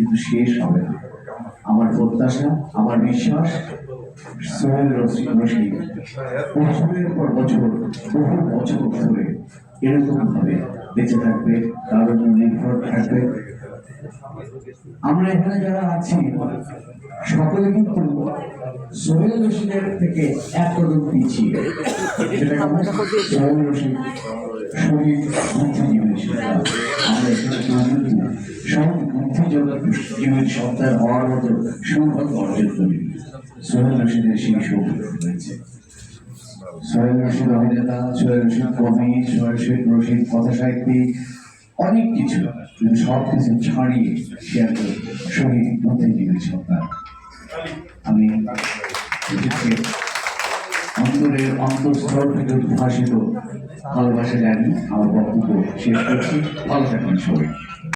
কিন্তু শেষ হবে আমার প্রত্যাশা, আমার বিশ্বাস বছরের পর বছর, বহু বছর ধরে বেঁচে থাকবে নির্ভর থাকবে। আমরা এখানে যারা আছি, সকলে কিন্তু সোহেল রশিদের থেকে এক কদম পিছিয়ে। সোহেল রশিদ শহীদ বুদ্ধিজীবীর সন্তান আমরা এখানে কিন্তু শহীদ বুদ্ধিজীবীর সন্তান হওয়ার মতো সৌভাগ্য অর্জন করি। সোহেল রশিদের সেই সৌভাগ্য রয়েছে। সোহেল রশিদ, অভিনেতা, সোহেল রশিদ, কবি, সোহেল রশিদ রশিদ কথা সাহিত্যিক অনেক কিছু সব কিছু ছাড়িয়ে সে একজন শহীদ বুদ্ধিজীবীর সন্তান আমি অন্তরের অন্তঃস্থল থেকে উদ্ভাসিত ভালোবাসা জানি, আমার বক্তব্য শেষ করছি। ভালো থাকবেন সবাই।